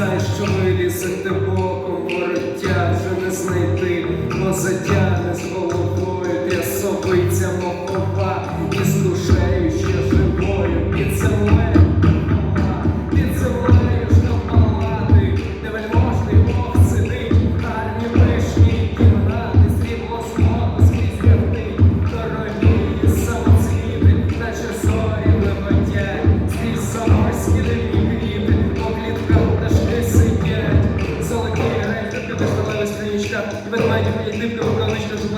знай, що ми лісити боком.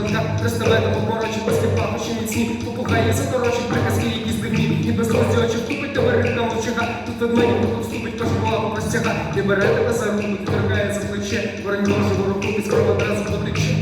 Левка, Тристалета, попорочі, паски пахощі Попухає за торочі приказки якісь дивні, і без розділочі вступить тебе рибка мовчага, тут одне ніби вступить кожного простяга, і бере тебе за руку, відторгає за плече, вороньо живу руку, і скрова одразу потече.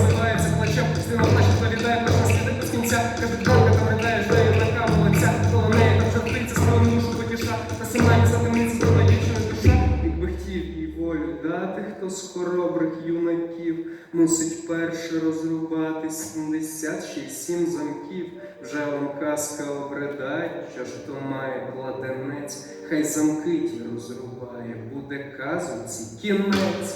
хто скоробрих юнаків мусить перше розрубати сімдесят шість сім замків, вже вам казка обридає, що ж то має кладенець, хай замки ті розрубає, буде казуці кінець.